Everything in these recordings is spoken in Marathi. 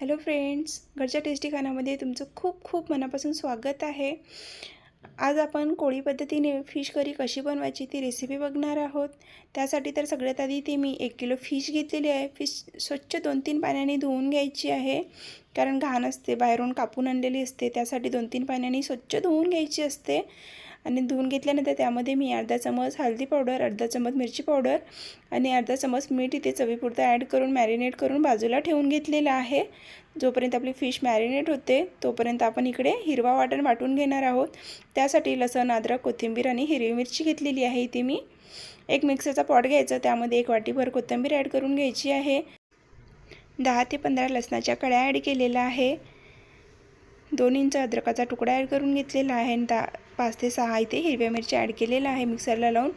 हॅलो फ्रेंड्स घरच्या टेस्टी खाण्यामध्ये तुमचं खूप खूप मनापासून स्वागत आहे. आज आपण कोळी पद्धतीने फिश करी कशी बनवायची ती रेसिपी बघणार आहोत. त्यासाठी तर सगळ्यात आधी ती मी एक किलो फिश घेतलेली आहे. फिश स्वच्छ दोन तीन पाण्याने धुवून घ्यायची आहे. कारण घाण असते बाहेरून कापून आणलेली असते. त्यासाठी दोन तीन पाण्याने स्वच्छ धुवून घ्यायची असते. आणि धुवून घेतल्यानंतर त्यामध्ये मी अर्धा चमच हळदी पावडर अर्धा चमच मिरची पावडर आणि अर्धा चमच मीठ इथे चवीपुरतं ॲड करून मॅरिनेट करून बाजूला ठेवून घेतलेलं आहे. जोपर्यंत आपली फिश मॅरिनेट होते तोपर्यंत आपण इकडे हिरवा वाटण वाटून घेणार आहोत. त्यासाठी लसण अद्रक कोथिंबीर आणि हिरवी मिरची घेतलेली आहे इथे मी. एक मिक्सरचा पॉट घ्यायचा त्यामध्ये एक वाटीभर कोथिंबीर ॲड करून घ्यायची आहे. दहा ते पंधरा लसणाच्या कड्या ॲड केलेल्या आहे. दोन इंच अद्रकाचा तुकडा ॲड करून घेतलेला आहे आणि दहा पाच ते सहा इथे हिरव्या मिरच्या ॲड केलेल्या आहे मिक्सरला लावून.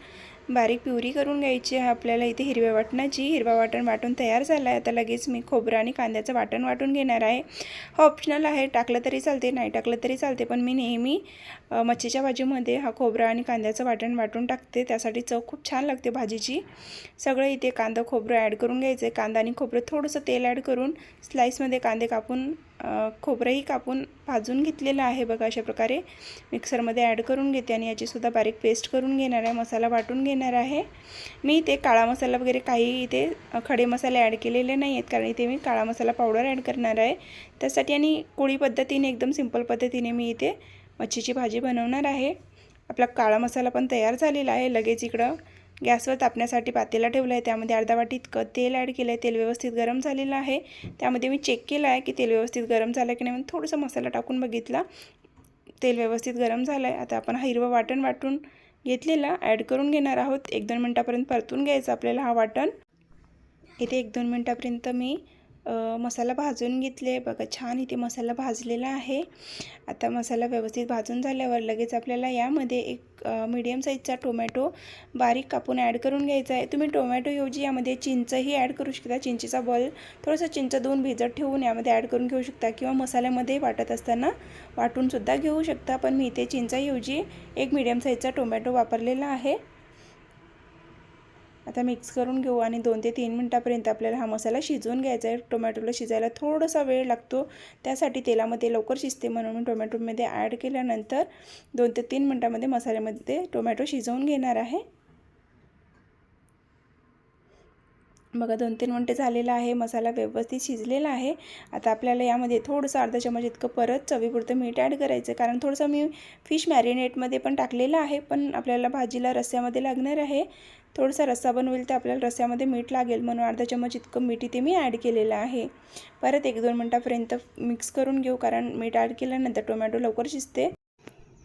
बारीक प्युरी करून घ्यायची आहे आपल्याला इथे हिरव्या वाटणाची. हिरवा वाटण वाटून तयार झाला आहे. आता लगेच मी खोबरं आणि कांद्याचं वाटण वाटून घेणार आहे. हा ऑप्शनल आहे. टाकलं तरी चालते नाही टाकलं तरी चालते. पण मी नेहमी मच्छीच्या भाजीमध्ये हा खोबरं आणि कांद्याचं वाटण वाटून टाकते. त्यासाठी चव खूप छान लागते भाजीची. सगळं इथे कांदा खोबरं ॲड करून घ्यायचं. आहे कांदा आणि खोबरं थोडंसं तेल ॲड करून स्लाईसमध्ये कांदे कापून खोबरंही कापून भाजून घेतलेलं आहे बघा अशा प्रकारे. मिक्सरमध्ये ॲड करून घेते आणि याचीसुद्धा बारीक पेस्ट करून घेणार आहे. मसाला वाटून घेणार आहे. मी इथे काळा मसाला वगैरे काही इथे खडे मसाले ॲड केलेले नाही आहेत कारण इथे मी काळा मसाला पावडर ॲड करणार आहे. त्यासाठी आणि कोळी पद्धतीने एकदम सिंपल पद्धतीने मी इथे मच्छीची भाजी बनवणार आहे. आपला काळा मसाला पण तयार झालेला आहे लगेच इकडं. गॅसवर तापण्यासाठी पातेला ठेवलं आहे त्यामध्ये अर्धा वाटी इतकं तेल ॲड केलं आहे तेल व्यवस्थित गरम झालेलं आहे. त्यामध्ये मी चेक केलं आहे की तेल व्यवस्थित गरम झालं की नाही. म्हणून थोडंसं मसाला टाकून बघितला. तेल व्यवस्थित गरम झालं आहे आता आपण हा हिरवं वाटण वाटून घेतलेला ॲड करून घेणार आहोत. एक दोन मिनटापर्यंत परतून घ्यायचं आपल्याला हा वाटण. इथे एक दोन मिनटापर्यंत मी मसाला भाजून घेतले. बघा छान इथे मसाला भाजलेला आहे. आता मसाला व्यवस्थित भाजून झाल्यावर लगेच आपल्याला यामध्ये एक मीडियम साईजचा टोमॅटो बारीक कापून ॲड करून घ्यायचा आहे. तुम्ही टोमॅटोऐवजी यामध्ये चिंचही ॲड करू शकता. चिंचेचा बॉल थोडंसं चिंच दोन भिजत ठेवून यामध्ये ॲड करून घेऊ शकता किंवा मसाल्यामध्ये वाटत असताना वाटूनसुद्धा घेऊ शकता. पण मी इथे चिंचाऐवजी एक मीडियम साईजचा टोमॅटो वापरलेला आहे. आता मिक्स करून घेऊ आणि दोन ते तीन मिनटापर्यंत आपल्याला हा मसाला शिजवून घ्यायचा आहे. टोमॅटोला शिजायला थोडासा वेळ लागतो. त्यासाठी तेलामध्ये लवकर शिजते म्हणून मी टोमॅटोमध्ये ॲड केल्यानंतर दोन ते तीन मिनटामध्ये मसाल्यामध्ये टोमॅटो शिजवून घेणार आहे. बघा दोन तीन मिनटं झालेलं आहे मसाला व्यवस्थित शिजलेला आहे. आता आपल्याला यामध्ये थोडंसं अर्धा चमच इतकं परत चवीपुरतं मीठ ॲड करायचं आहे कारण थोडंसं मी फिश मॅरिनेटमध्ये पण टाकलेलं आहे पण आपल्याला भाजीला रस्स्यामध्ये लागणार आहे. थोडासा रस्सा बनवेल तर आपल्याला रस्स्यामध्ये मीठ लागेल म्हणून अर्धा चमच इतकं मीठ इथे मी ॲड केलेलं आहे. परत एक दोन मिनटापर्यंत मिक्स करून घेऊ कारण मीठ ॲड केल्यानंतर टोमॅटो लवकर शिजते.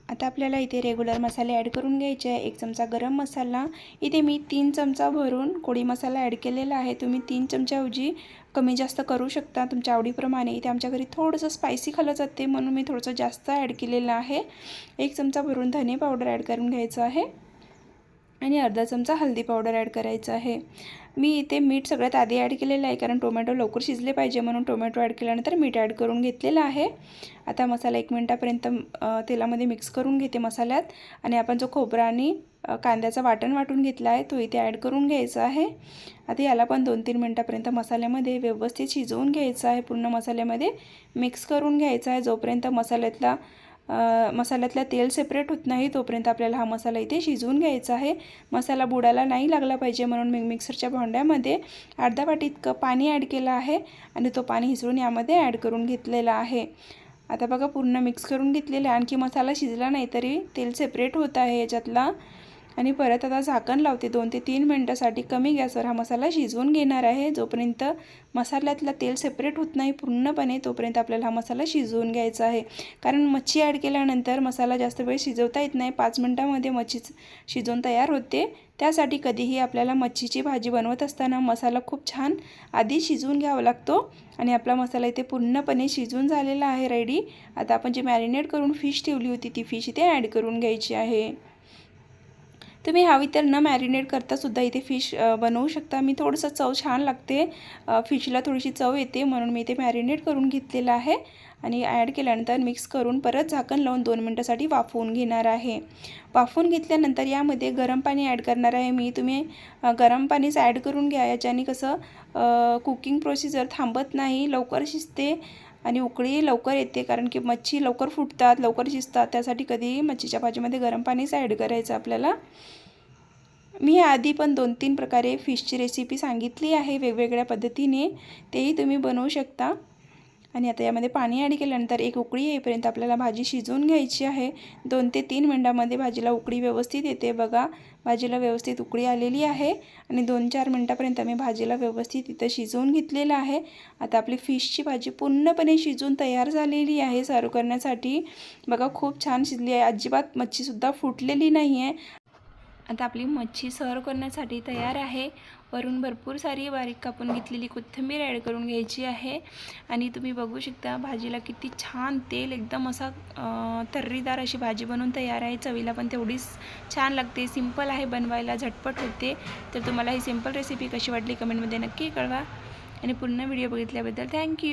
आता आपल्याला इथे रेग्युलर मसाले ॲड करून घ्यायचे आहे. एक चमचा गरम मसाला इथे मी तीन चमचा भरून कोळी मसाला ॲड केलेला आहे. तुम्ही तीन चमच्याऐवजी कमी जास्त करू शकता तुमच्या आवडीप्रमाणे. इथे आमच्या घरी थोडंसं स्पायसी खाल्लं जाते म्हणून मी थोडंसं जास्त ॲड केलेलं आहे. एक चमचा भरून धने पावडर ॲड करून घ्यायचं आहे. आणि अर्धा चमचा हल्दी पावडर ॲड करायचं आहे. मी इथे मीठ सगळ्यात आधी ॲड केलेलं आहे कारण टोमॅटो लवकर शिजले पाहिजे म्हणून टोमॅटो ॲड केल्यानंतर मीठ ॲड करून घेतलेलं आहे. आता मसाला एक मिनटापर्यंत तेलामध्ये मिक्स करून घेते मसाल्यात आणि आपण जो खोबरा आणि कांद्याचा वाटण वाटून घेतला आहे तो इथे ॲड करून घ्यायचा आहे. आता याला पण दोन तीन मिनटापर्यंत मसाल्यामध्ये व्यवस्थित शिजवून घ्यायचं आहे पूर्ण मसाल्यामध्ये मिक्स करून घ्यायचा आहे. जोपर्यंत मसाल्यातला मसाल्यातला तेल सेपरेट होत नाही तोपर्यंत आपल्याला हा मसाला इथे शिजवून घ्यायचा आहे. मसाला बुडाला नाही लागला पाहिजे म्हणून मी मिक्सरच्या भांड्यामध्ये अर्धा वाटी इतकं पाणी ॲड केलं आहे आणि तो पाणी हिसळून यामध्ये ॲड करून घेतलेला आहे. आता बघा पूर्ण मिक्स करून घेतलेलं आहे. आणखी मसाला शिजला नाही तरी तेल सेपरेट होत आहे याच्यातला. आणि परत आता झाकण लावते. दोन ते तीन मिनटासाठी कमी गॅसवर हा मसाला शिजवून घेणार आहे. जोपर्यंत मसाल्यातलं तेल सेपरेट होत नाही पूर्णपणे तोपर्यंत आपल्याला हा मसाला शिजवून घ्यायचा आहे. कारण मच्छी ॲड केल्यानंतर मसाला जास्त वेळ शिजवता येत नाही. पाच मिनटामध्ये मच्छी शिजवून तयार होते. त्यासाठी कधीही आपल्याला मच्छीची भाजी बनवत असताना मसाला खूप छान आधी शिजवून घ्यावा लागतो आणि आपला मसाला इथे पूर्णपणे शिजवून झालेला आहे. रेडी आता आपण जी मॅरिनेट करून फिश ठेवली होती ती फिश इथे ॲड करून घ्यायची आहे. तुम्ही हवी तर न मॅरिनेट करतासुद्धा इथे फिश बनवू शकता. मी थोडंसं चव छान लागते. फिशला थोडीशी चव येते म्हणून मी इथे मॅरिनेट करून घेतलेलं आहे. आणि ॲड केल्यानंतर मिक्स करून परत झाकण लावून दोन मिनटासाठी वाफवून घेणार आहे. वाफवून घेतल्यानंतर यामध्ये गरम पाणी ॲड करणार आहे मी. तुम्ही गरम पाणीच ॲड करून घ्या. याच्याने कसं कुकिंग प्रोसिजर थांबत नाही लवकर शिजते. आणि उकळी लवकर येते कारण की मच्छी लवकर फुटतात लवकर शिजतात. त्यासाठी कधी मच्छीच्या भाजीमध्ये गरम पाणीच ॲड करायचं आपल्याला. मी आधी पण दोन तीन प्रकारे फिशची रेसिपी सांगितली आहे वेगवेगळ्या पद्धतीने. तेही तुम्ही बनवू शकता. आणि आता यामध्ये पाणी ॲड केल्यानंतर एक उकळी येईपर्यंत आपल्याला भाजी शिजवून घ्यायची आहे. दोन ते तीन मिनटामध्ये भाजीला उकळी व्यवस्थित येते. बघा भाजीला व्यवस्थित उकळी आलेली आहे आणि दोन चार मिनटापर्यंत मी भाजीला व्यवस्थित इथं शिजवून घेतलेलं आहे. आता आपली फिशची भाजी पूर्णपणे शिजून तयार झालेली आहे. सर्व करण्यासाठी बघा खूप छान शिजली आहे. अजिबात मच्छीसुद्धा फुटलेली नाही आहे आता आपली मच्छी सर्व करण्यासाठी तयार आहे. वरून भरपूर सारी बारीक कापून घेतलेली कोथिंबीर ॲड करून घ्यायची आहे. आणि तुम्ही बघू शकता भाजीला किती छान तेल एकदम असा तर्रीदार अशी भाजी बनवून तयार आहे. चवीला पण तेवढीच छान लागते. सिंपल आहे बनवायला झटपट होते. तर तुम्हाला ही सिंपल रेसिपी कशी वाटली कमेंटमध्ये नक्की कळवा. आणि पूर्ण व्हिडिओ बघितल्याबद्दल थँक्यू